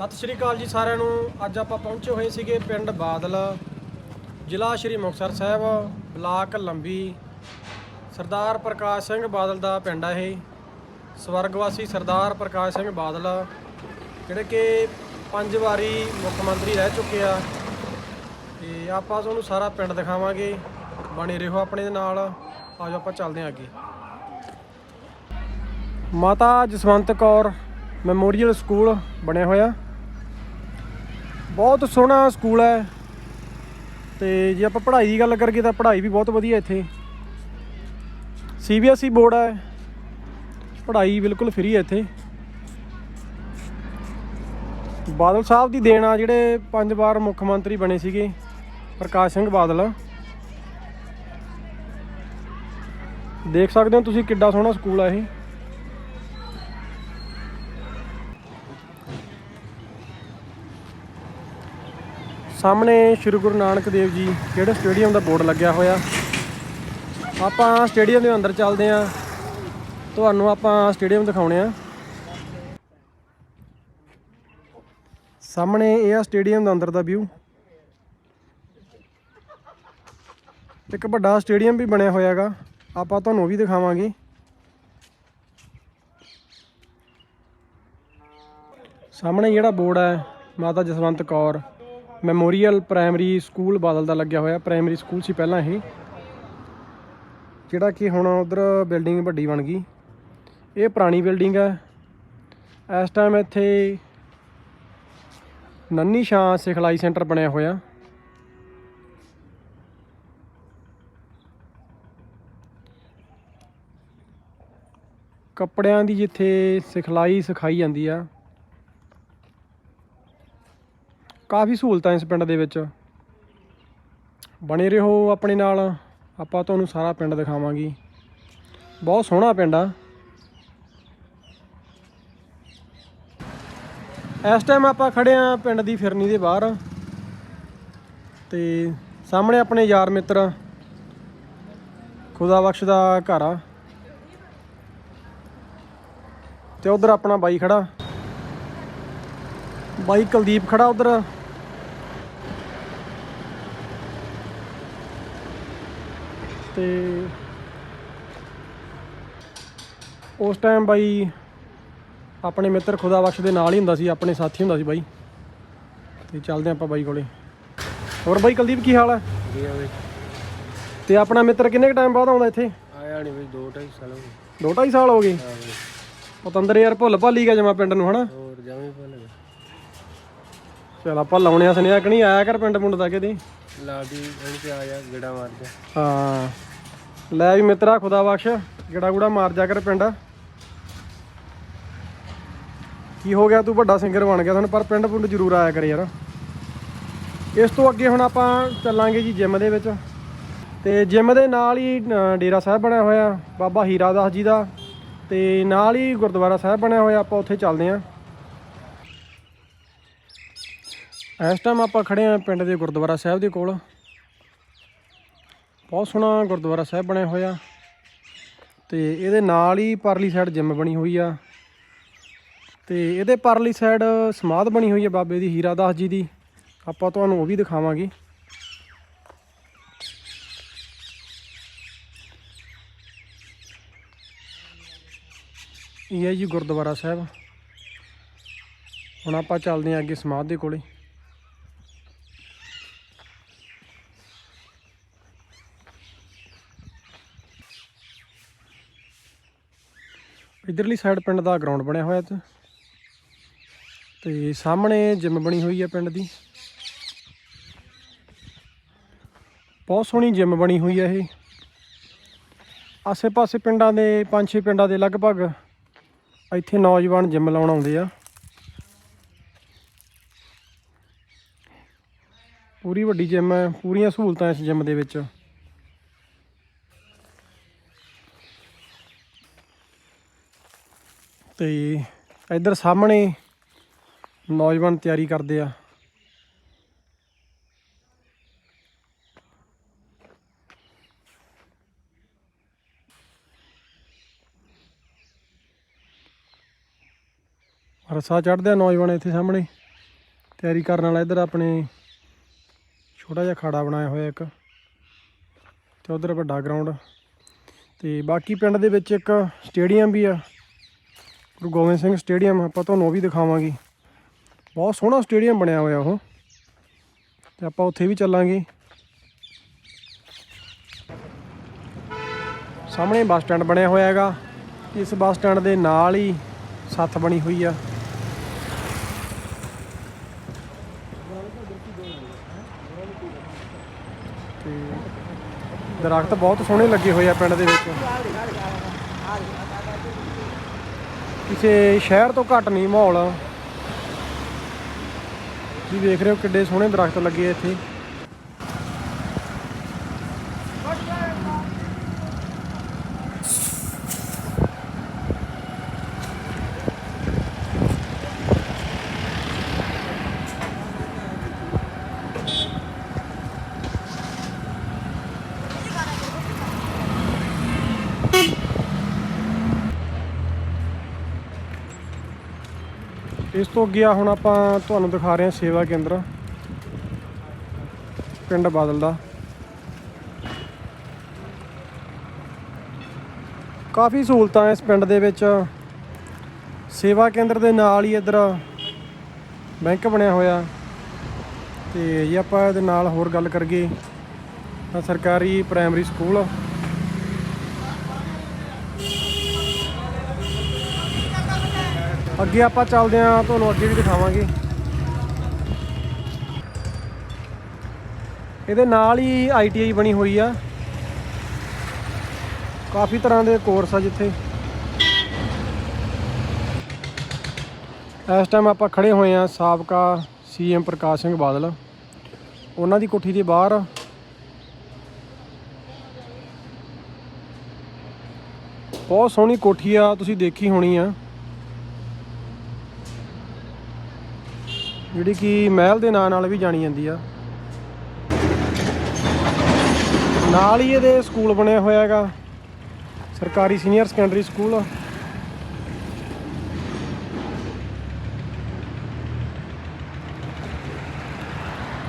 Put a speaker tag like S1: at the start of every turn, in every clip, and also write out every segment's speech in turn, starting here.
S1: ਸਤਿ ਸ਼੍ਰੀ ਅਕਾਲ ਜੀ ਸਾਰਿਆਂ ਨੂੰ। ਅੱਜ ਆਪਾਂ ਪਹੁੰਚੇ ਹੋਏ ਸੀਗੇ ਪਿੰਡ ਬਾਦਲ, ਜ਼ਿਲ੍ਹਾ ਸ਼੍ਰੀ ਮੁਕਤਸਰ ਸਾਹਿਬ, ਬਲਾਕ ਲੰਬੀ। ਸਰਦਾਰ ਪ੍ਰਕਾਸ਼ ਸਿੰਘ ਬਾਦਲ ਦਾ ਪਿੰਡ ਆ ਇਹ। ਸਵਰਗਵਾਸੀ ਸਰਦਾਰ ਪ੍ਰਕਾਸ਼ ਸਿੰਘ ਬਾਦਲ, ਜਿਹੜੇ ਕਿ ਪੰਜ ਵਾਰੀ ਮੁੱਖ ਮੰਤਰੀ ਰਹਿ ਚੁੱਕੇ ਆ। ਤੇ ਆਪਾਂ ਤੁਹਾਨੂੰ ਸਾਰਾ ਪਿੰਡ ਦਿਖਾਵਾਂਗੇ। ਬਣੇ ਰਹੋ ਆਪਣੇ ਦੇ ਨਾਲ। ਆਜੋ ਆਪਾਂ ਚੱਲਦੇ ਹਾਂ ਅੱਗੇ। ਮਾਤਾ ਜਸਵੰਤ ਕੌਰ ਮੈਮੋਰੀਅਲ ਸਕੂਲ ਬਣਿਆ ਹੋਇਆ। ਬਹੁਤ ਸੋਹਣਾ ਸਕੂਲ ਹੈ। ਤੇ ਜੇ ਆਪਾਂ ਪੜ੍ਹਾਈ ਦੀ ਗੱਲ ਕਰੀਏ ਤਾਂ ਪੜ੍ਹਾਈ ਵੀ ਬਹੁਤ ਵਧੀਆ ਇੱਥੇ। ਸੀਬੀਐਸਈ ਬੋਰਡ ਹੈ। ਪੜ੍ਹਾਈ ਬਿਲਕੁਲ ਫ੍ਰੀ ਹੈ ਇੱਥੇ। ਬਾਦਲ ਸਾਹਿਬ ਦੀ ਦੇਣ ਆ ਜਿਹੜੇ ਪੰਜ ਵਾਰ ਮੁੱਖ ਮੰਤਰੀ ਬਣੇ ਸੀਗੇ, ਪ੍ਰਕਾਸ਼ ਸਿੰਘ ਬਾਦਲ। ਦੇਖ ਸਕਦੇ ਹੋ ਤੁਸੀਂ ਕਿੱਡਾ ਸੋਹਣਾ ਸਕੂਲ ਆ ਇਹ। ਸਾਹਮਣੇ ਸ਼੍ਰੀ ਗੁਰੂ ਨਾਨਕ ਦੇਵ ਜੀ ਜਿਹੜੇ ਸਟੇਡੀਅਮ ਦਾ ਬੋਰਡ ਲੱਗਿਆ ਹੋਇਆ। ਆਪਾਂ ਸਟੇਡੀਅਮ ਦੇ ਅੰਦਰ ਚੱਲਦੇ ਆਂ ਤੁਹਾਨੂੰ ਆਪਾਂ ਸਟੇਡੀਅਮ ਦਿਖਾਉਣੇ ਆ ਸਾਹਮਣੇ ਇਹ ਆ ਸਟੇਡੀਅਮ ਦੇ ਅੰਦਰ ਦਾ ਵਿਊ ਇੱਕ ਵੱਡਾ ਸਟੇਡੀਅਮ ਵੀ ਬਣਿਆ ਹੋਇਆ ਹੈਗਾ। ਆਪਾਂ ਤੁਹਾਨੂੰ ਉਹ ਵੀ ਦਿਖਾਵਾਂਗੇ। ਸਾਹਮਣੇ ਜਿਹੜਾ ਬੋਰਡ ਹੈ, Mata Jaswant Kaur. Memorial primary school Badal ਦਾ ਲੱਗਿਆ ਹੋਇਆ, ਪ੍ਰਾਇਮਰੀ ਸਕੂਲ ਸੀ ਪਹਿਲਾਂ ਇਹ। ਜਿਹੜਾ ਕਿ ਹੁਣ ਉਧਰ ਬਿਲਡਿੰਗ ਵੱਡੀ ਬਣ ਗਈ। ਇਹ ਪੁਰਾਣੀ ਬਿਲਡਿੰਗ ਹੈ। ਇਸ ਟਾਈਮ ਇੱਥੇ ਨੰਨੀ ਸ਼ਾਂ ਸਿਖਲਾਈ ਸੈਂਟਰ ਬਣਿਆ ਹੋਇਆ। ਕੱਪੜਿਆਂ ਦੀ ਜਿੱਥੇ ਸਿਖਲਾਈ ਸਿਖਾਈ ਜਾਂਦੀ ਆ ਕਾਫੀ ਸਹੂਲਤਾਂ ਇਸ ਪਿੰਡ ਦੇ ਵਿੱਚ। ਬਣੇ ਰਹੋ ਆਪਣੇ ਨਾਲ, ਆਪਾਂ ਤੁਹਾਨੂੰ ਸਾਰਾ ਪਿੰਡ ਦਿਖਾਵਾਂਗੇ। ਬਹੁਤ ਸੋਹਣਾ ਪਿੰਡ ਆ। ਇਸ ਟਾਈਮ ਆਪਾਂ ਖੜੇ ਆ ਪਿੰਡ ਦੀ ਫਿਰਨੀ ਦੇ ਬਾਹਰ। ਤੇ ਸਾਹਮਣੇ ਆਪਣੇ ਯਾਰ ਮਿੱਤਰ, ਖੁਦਾ ਬਖਸ਼ ਦਾ ਘਰ ਆ। ਤੇ ਉਧਰ ਆਪਣਾ ਬਾਈ ਖੜਾ। ਬਾਈ ਕੁਲਦੀਪ ਖੜਾ ਉਧਰ। ਤੇ ਉਸ ਟਾਈਮ ਬਾਈ ਆਪਣੇ ਮਿੱਤਰ ਖੁਦਾ ਬਖਸ਼ ਦੇ ਨਾਲ ਹੀ ਹੁੰਦਾ ਸੀ ਆਪਣੇ ਸਾਥੀ ਹੁੰਦਾ ਸੀ ਬਾਈ। ਤੇ ਚੱਲਦੇ ਆਪਾਂ ਬਾਈ ਕੋਲੇ। ਹੋਰ ਬਾਈ ਕੁਲਦੀਪ ਕੀ ਹਾਲ ਹੈ?
S2: ਵਧੀਆ ਬਈ।
S1: ਤੇ ਆਪਣਾ ਮਿੱਤਰ ਕਿੰਨੇ ਕ ਟਾਈਮ ਬਾਅਦ ਆਉਂਦਾ ਇੱਥੇ?
S2: ਆਇਆ ਨਹੀਂ ਬਈ 2.5 ਸਾਲ ਹੋ ਗਏ।
S1: ਦੋ ਢਾਈ ਸਾਲ ਹੋ ਗਏ?
S2: ਹਾਂ ਬਈ।
S1: ਪਤੰਦਰ ਯਾਰ ਭੁੱਲ ਭਾਲੀ ਗਿਆ ਜਮਾ ਪਿੰਡ ਨੂੰ ਹਨਾ?
S2: ਹੋਰ ਜਮੇ ਭੁੱਲ ਗਏ
S1: ਚਲ ਆਪਾਂ ਲਾਉਣੇ ਆ ਸੁਨੇਹਾ ਕਿ ਨਹੀਂ ਆਇਆ ਕਰ ਪਿੰਡ ਪੁੰਡ ਦਾ ਕਿਤੇ?
S2: ਲਾ ਦੀ ਇਹਨੂੰ ਤੇ ਆ ਜਾ ਗੇੜਾ ਮਾਰ ਜਾ।
S1: ਹਾਂ। ਲੈ ਵੀ ਮਿੱਤਰਾ ਖੁਦਾ ਬਖਸ਼, ਗੜਾ ਗੁੜਾ ਮਾਰ ਜਾ ਕਰ ਪਿੰਡ। ਕੀ ਹੋ ਗਿਆ? ਤੂੰ ਵੱਡਾ ਸਿੰਗਰ ਬਣ ਗਿਆ ਤੁਹਾਨੂੰ ਪਰ ਪਿੰਡ ਪੁੰਡ ਜ਼ਰੂਰ ਆਇਆ ਕਰ ਯਾਰ। ਇਸ ਤੋਂ ਅੱਗੇ ਹੁਣ ਆਪਾਂ ਚੱਲਾਂਗੇ ਜੀ ਜਿਮ ਦੇ ਵਿੱਚ। ਤੇ ਜਿਮ ਦੇ ਨਾਲ ਹੀ ਡੇਰਾ ਸਾਹਿਬ ਬਣਿਆ ਹੋਇਆ, ਬਾਬਾ ਹੀਰਾ ਦਾਸ ਜੀ ਦਾ। ਤੇ ਨਾਲ ਹੀ ਗੁਰਦੁਆਰਾ ਸਾਹਿਬ ਬਣਿਆ ਹੋਇਆ, ਆਪਾਂ ਉੱਥੇ ਚੱਲਦੇ ਆਂ ਇਸ ਟਾਈਮ ਆਪਾਂ ਖੜੇ ਆਂ ਪਿੰਡ ਦੇ ਗੁਰਦੁਆਰਾ ਸਾਹਿਬ ਦੇ ਕੋਲ। ਬਹੁਤ ਸੋਹਣਾ ਗੁਰਦੁਆਰਾ ਸਾਹਿਬ ਬਣਿਆ ਹੋਇਆ। ਤੇ ਇਹਦੇ ਨਾਲ ਹੀ ਪਰਲੀ ਸਾਈਡ ਜਿਮ ਬਣੀ ਹੋਈ ਆ। ਤੇ ਇਹਦੇ ਪਰਲੀ ਸਾਈਡ ਸਮਾਧ ਬਣੀ ਹੋਈ ਆ ਬਾਬੇ ਦੀ ਹੀਰਾ ਦਾਸ ਜੀ ਦੀ। ਆਪਾਂ ਤੁਹਾਨੂੰ ਉਹ ਵੀ ਦਿਖਾਵਾਂਗੇ। ਇਹ ਹੈ ਜੀ ਗੁਰਦੁਆਰਾ ਸਾਹਿਬ। ਹੁਣ ਆਪਾਂ ਚੱਲਦੇ ਹਾਂ ਅੱਗੇ ਸਮਾਧ ਦੇ ਕੋਲੇ। ਇਧਰਲੀ ਸਾਈਡ ਪਿੰਡ ਦਾ ਗਰਾਊਂਡ ਬਣਿਆ ਹੋਇਆ ਤੇ ਤੇ ਸਾਹਮਣੇ ਜਿਮ ਬਣੀ ਹੋਈ ਹੈ ਪਿੰਡ ਦੀ। ਬਹੁਤ ਸੋਹਣੀ ਜਿਮ ਬਣੀ ਹੋਈ ਹੈ ਇਹ। ਆਸੇ-ਪਾਸੇ ਪਿੰਡਾਂ ਦੇ ਪੰਜ ਛੇ ਪਿੰਡਾਂ ਦੇ ਲਗਭਗ ਇੱਥੇ ਨੌਜਵਾਨ ਜਿਮ ਲਾਉਣ ਆਉਂਦੇ ਆ। ਪੂਰੀ ਵੱਡੀ ਜਿਮ ਹੈ, ਪੂਰੀਆਂ ਸਹੂਲਤਾਂ ਇਸ ਜਿਮ ਦੇ ਵਿੱਚ। ਤੇ ਇੱਧਰ ਸਾਹਮਣੇ ਨੌਜਵਾਨ ਤਿਆਰੀ ਕਰਦੇ ਆ। ਰਸਾ ਚੜਦੇ ਆ ਨੌਜਵਾਨ ਇੱਥੇ ਸਾਹਮਣੇ ਤਿਆਰੀ ਕਰਨ ਵਾਲਾ ਇੱਧਰ ਆਪਣੇ ਛੋਟਾ ਜਿਹਾ ਖਾੜਾ ਬਣਾਇਆ ਹੋਇਆ ਇੱਕ ਤੇ ਉਧਰ ਵੱਡਾ ਗਰਾਊਂਡ ਤੇ ਬਾਕੀ ਪਿੰਡ ਦੇ ਵਿੱਚ ਇੱਕ ਸਟੇਡੀਅਮ ਵੀ ਆ। ਗੁਰੂ ਗੋਬਿੰਦ ਸਿੰਘ ਸਟੇਡੀਅਮ, ਆਪਾਂ ਤੁਹਾਨੂੰ ਉਹ ਵੀ ਦਿਖਾਵਾਂਗੇ। ਬਹੁਤ ਸੋਹਣਾ ਸਟੇਡੀਅਮ ਬਣਿਆ ਹੋਇਆ ਉਹ। ਤੇ ਆਪਾਂ ਉੱਥੇ ਵੀ ਚੱਲਾਂਗੇ। ਸਾਹਮਣੇ ਬੱਸ ਸਟੈਂਡ ਬਣਿਆ ਹੋਇਆ ਹੈਗਾ। ਇਸ ਬੱਸ ਸਟੈਂਡ ਦੇ ਨਾਲ ਹੀ ਸੱਥ ਬਣੀ ਹੋਈ ਆ। ਤੇ ਦਰਖਤ ਬਹੁਤ ਸੋਹਣੇ ਲੱਗੇ ਹੋਏ ਆ ਪਿੰਡ ਦੇ ਵਿੱਚ। ਕਿਸੇ ਸ਼ਹਿਰ ਤੋਂ ਘੱਟ ਨਹੀਂ ਮਾਹੌਲ। ਤੁਸੀਂ ਦੇਖ ਰਹੇ ਹੋ ਕਿੱਡੇ ਸੋਹਣੇ ਦਰਖਤ ਲੱਗੇ ਆ ਇੱਥੇ। ਇਸ ਤੋਂ ਅੱਗੇ ਆ, ਹੁਣ ਆਪਾਂ ਤੁਹਾਨੂੰ ਦਿਖਾ ਰਹੇ ਹਾਂ ਸੇਵਾ ਕੇਂਦਰ ਪਿੰਡ ਬਾਦਲ ਦਾ। ਕਾਫੀ ਸਹੂਲਤਾਂ ਇਸ ਪਿੰਡ ਦੇ ਵਿੱਚ। ਸੇਵਾ ਕੇਂਦਰ ਦੇ ਨਾਲ ਹੀ ਇੱਧਰ ਬੈਂਕ ਬਣਿਆ ਹੋਇਆ। ਤੇ ਜੇ ਆਪਾਂ ਇਹਦੇ ਨਾਲ ਹੋਰ ਗੱਲ ਕਰੀਏ, ਤਾਂ ਸਰਕਾਰੀ ਪ੍ਰਾਇਮਰੀ ਸਕੂਲ ਅੱਗੇ ਆਪਾਂ ਚੱਲਦੇ ਹਾਂ, ਤੁਹਾਨੂੰ ਅੱਗੇ ਵੀ ਦਿਖਾਵਾਂਗੇ। ਇਹਦੇ ਨਾਲ ਹੀ ਆਈਟੀਆਈ ਬਣੀ ਹੋਈ ਆ। ਕਾਫੀ ਤਰ੍ਹਾਂ ਦੇ ਕੋਰਸ ਆ ਜਿੱਥੇ। ਇਸ ਟਾਈਮ ਆਪਾਂ ਖੜੇ ਹੋਏ ਆ ਸਾਬਕਾ ਸੀਐਮ ਪ੍ਰਕਾਸ਼ ਸਿੰਘ ਬਾਦਲ। ਉਹਨਾਂ ਦੀ ਕੋਠੀ ਦੇ ਬਾਹਰ। ਬਹੁਤ ਸੋਹਣੀ ਕੋਠੀ ਆ, ਤੁਸੀਂ ਦੇਖੀ ਹੋਣੀ ਆ। ਜਿਹੜੀ ਕਿ ਮਹਿਲ ਦੇ ਨਾਂ ਨਾਲ ਵੀ ਜਾਣੀ ਜਾਂਦੀ ਆ। ਨਾਲ ਹੀ ਇਹਦੇ ਸਕੂਲ ਬਣਿਆ ਹੋਇਆ ਹੈਗਾ। ਸਰਕਾਰੀ ਸੀਨੀਅਰ ਸੈਕੰਡਰੀ ਸਕੂਲ।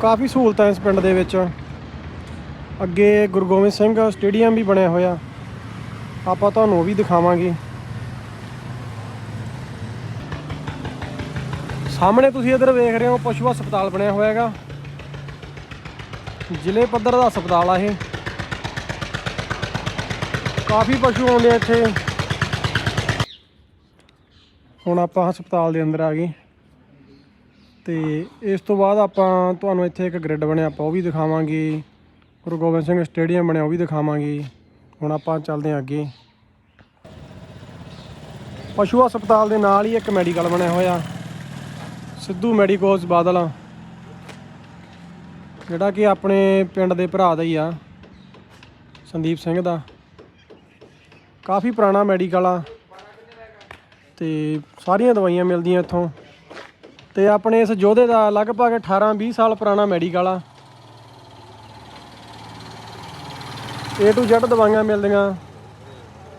S1: ਕਾਫੀ ਸਹੂਲਤਾਂ ਇਸ ਪਿੰਡ ਦੇ ਵਿੱਚ। ਅੱਗੇ ਗੁਰੂ ਗੋਬਿੰਦ ਸਿੰਘ ਸਟੇਡੀਅਮ ਵੀ ਬਣਿਆ ਹੋਇਆ। ਆਪਾਂ ਤੁਹਾਨੂੰ ਉਹ ਵੀ ਦਿਖਾਵਾਂਗੇ। ਸਾਹਮਣੇ ਤੁਸੀਂ ਇੱਧਰ ਵੇਖ ਰਹੇ ਹੋ, ਪਸ਼ੂ ਹਸਪਤਾਲ ਬਣਿਆ ਹੋਇਆ ਹੈਗਾ। ਜ਼ਿਲ੍ਹੇ ਪੱਧਰ ਦਾ ਹਸਪਤਾਲ ਆ ਇਹ। ਕਾਫੀ ਪਸ਼ੂ ਆਉਂਦੇ ਆ ਇੱਥੇ। ਹੁਣ ਆਪਾਂ ਹਸਪਤਾਲ ਦੇ ਅੰਦਰ ਆ ਗਏ। ਤੇ ਇਸ ਤੋਂ ਬਾਅਦ ਆਪਾਂ ਤੁਹਾਨੂੰ ਇੱਥੇ ਇੱਕ ਗ੍ਰਿਡ ਬਣਿਆ, ਆਪਾਂ ਉਹ ਵੀ ਦਿਖਾਵਾਂਗੇ। ਗੁਰੂ ਗੋਬਿੰਦ ਸਿੰਘ ਸਟੇਡੀਅਮ ਬਣਿਆ, ਉਹ ਵੀ ਦਿਖਾਵਾਂਗੇ। ਹੁਣ ਆਪਾਂ ਚੱਲਦੇ ਹਾਂ ਅੱਗੇ। ਪਸ਼ੂ ਹਸਪਤਾਲ ਦੇ ਨਾਲ ਹੀ ਇੱਕ ਮੈਡੀਕਲ ਬਣਿਆ ਹੋਇਆ। ਸਿੱਧੂ ਮੈਡੀਕੋਜ਼ ਬਾਦਲ। ਜਿਹੜਾ ਕਿ ਆਪਣੇ ਪਿੰਡ ਦੇ ਭਰਾ ਦਾ ਹੀ ਆ, ਸੰਦੀਪ ਸਿੰਘ ਦਾ। ਕਾਫੀ ਪੁਰਾਣਾ ਮੈਡੀਕਲ ਆ ਤੇ ਸਾਰੀਆਂ ਦਵਾਈਆਂ ਮਿਲਦੀਆਂ ਇੱਥੋਂ। ਤੇ ਆਪਣੇ ਇਸ ਯੋਧੇ ਦਾ ਲਗਭਗ 18 20 ਸਾਲ ਪੁਰਾਣਾ ਮੈਡੀਕਲ ਆ। A to Z ਦਵਾਈਆਂ ਮਿਲਦੀਆਂ।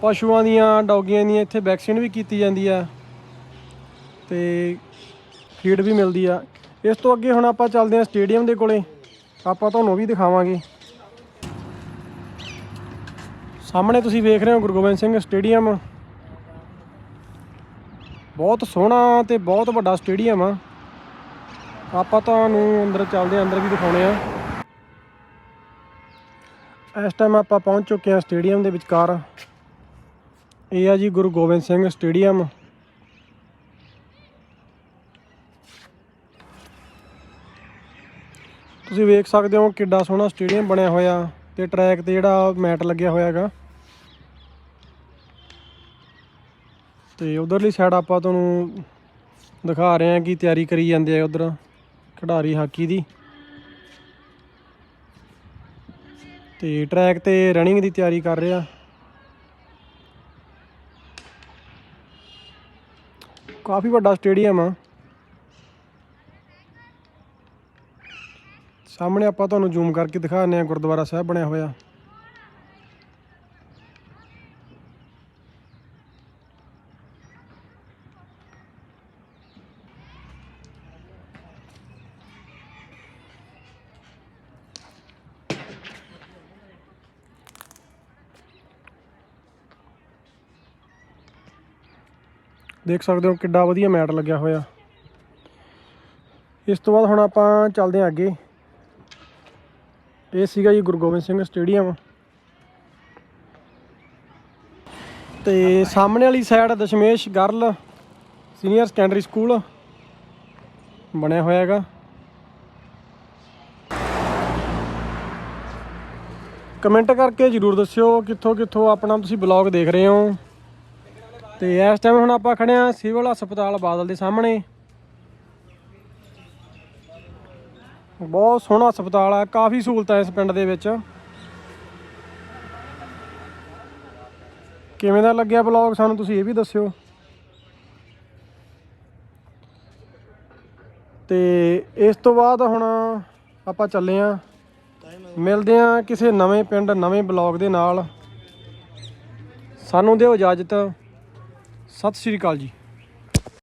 S1: ਪਸ਼ੂਆਂ ਦੀਆਂ, ਡੌਗੀਆਂ ਦੀਆਂ ਇੱਥੇ ਵੈਕਸੀਨ ਵੀ ਕੀਤੀ ਜਾਂਦੀ ਆ। ਤੇ ਫੀਡ ਵੀ ਮਿਲਦੀ ਆ। ਇਸ ਤੋਂ ਅੱਗੇ ਹੁਣ ਆਪਾਂ ਚੱਲਦੇ ਹਾਂ ਸਟੇਡੀਅਮ ਦੇ ਕੋਲੇ। ਆਪਾਂ ਤੁਹਾਨੂੰ ਵੀ ਦਿਖਾਵਾਂਗੇ। ਸਾਹਮਣੇ ਤੁਸੀਂ ਵੇਖ ਰਹੇ ਹੋ ਗੁਰੂ ਗੋਬਿੰਦ ਸਿੰਘ ਸਟੇਡੀਅਮ। ਬਹੁਤ ਸੋਹਣਾ ਤੇ ਬਹੁਤ ਵੱਡਾ ਸਟੇਡੀਅਮ ਆ। ਆਪਾਂ ਤੁਹਾਨੂੰ ਅੰਦਰ ਚੱਲਦੇ ਅੰਦਰ ਵੀ ਦਿਖਾਉਣੇ ਆ। ਇਸ ਟਾਈਮ ਆਪਾਂ ਪਹੁੰਚ ਚੁੱਕੇ ਹਾਂ ਸਟੇਡੀਅਮ ਦੇ ਵਿਚਕਾਰ। ਇਹ ਆ ਜੀ ਗੁਰੂ ਗੋਬਿੰਦ ਸਿੰਘ ਸਟੇਡੀਅਮ। ਤੁਸੀਂ ਵੇਖ ਸਕਦੇ ਹੋ ਕਿੱਡਾ ਸੋਹਣਾ ਸਟੇਡੀਅਮ ਬਣਿਆ ਹੋਇਆ ਤੇ ਟਰੈਕ ਤੇ ਜਿਹੜਾ ਮੈਟ ਲੱਗਿਆ ਹੋਇਆ ਹੈਗਾ। ਤੇ ਉਧਰਲੀ ਸਾਈਡ ਆਪਾਂ ਤੁਹਾਨੂੰ ਦਿਖਾ ਰਹੇ ਹਾਂ ਕਿ ਤਿਆਰੀ ਕਰੀ ਜਾਂਦੇ ਆ ਉਧਰ ਖਿਡਾਰੀ ਹਾਕੀ ਦੀ। ਤੇ ਟਰੈਕ ਤੇ ਰਨਿੰਗ ਦੀ ਤਿਆਰੀ ਕਰ ਰਿਹਾ ਕਾਫੀ ਵੱਡਾ ਸਟੇਡੀਅਮ ਆ। ਸਾਹਮਣੇ ਆਪਾਂ ਤੁਹਾਨੂੰ ਜ਼ੂਮ ਕਰਕੇ ਦਿਖਾ ਦਿੰਦੇ ਆ ਗੁਰਦੁਆਰਾ ਸਾਹਿਬ ਬਣਿਆ ਹੋਇਆ। ਦੇਖ ਸਕਦੇ ਹੋ ਕਿੱਡਾ ਵਧੀਆ ਮੈਟ ਲੱਗਿਆ ਹੋਇਆ। ਇਸ ਤੋਂ ਬਾਅਦ ਹੁਣ ਆਪਾਂ ਚੱਲਦੇ ਹਾਂ ਅੱਗੇ। ਇਹ ਸੀਗਾ ਜੀ ਗੁਰੂ ਗੋਬਿੰਦ ਸਿੰਘ ਸਟੇਡੀਅਮ। ਤੇ ਸਾਹਮਣੇ ਵਾਲੀ side Dashmesh girl senior secondary school ਬਣਿਆ ਹੋਇਆ ਹੈਗਾ। ਕਮੈਂਟ ਕਰਕੇ ਜਰੂਰ ਦੱਸਿਓ ਕਿੱਥੋਂ ਕਿੱਥੋਂ ਆਪਣਾ ਤੁਸੀਂ ਬਲੌਗ ਦੇਖ ਰਹੇ ਹੋ। ਤੇ ਇਸ ਟਾਈਮ ਹੁਣ ਆਪਾਂ ਖੜੇ ਆ ਸਿਵਲ ਹਸਪਤਾਲ ਬਾਦਲ ਦੇ ਸਾਹਮਣੇ। ਬਹੁਤ ਸੋਹਣਾ ਹਸਪਤਾਲ ਆ, ਕਾਫੀ ਸਹੂਲਤਾਂ ਇਸ ਪਿੰਡ ਦੇ ਵਿੱਚ। ਕਿਵੇਂ ਦਾ ਲੱਗਿਆ ਬਲੌਗ ਸਾਨੂੰ ਤੁਸੀਂ ਇਹ ਵੀ ਦੱਸਿਓ। ਤੇ ਇਸ ਤੋਂ ਬਾਅਦ ਹੁਣ ਆਪਾਂ ਚੱਲੇ ਆ। ਮਿਲਦੇ ਆ ਕਿਸੇ ਨਵੇਂ ਪਿੰਡ, ਨਵੇਂ ਬਲੌਗ ਦੇ ਨਾਲ। ਸਾਨੂੰ ਦਿਓ ਇਜਾਜ਼ਤ। ਸਤਿ ਸ਼੍ਰੀ ਅਕਾਲ ਜੀ।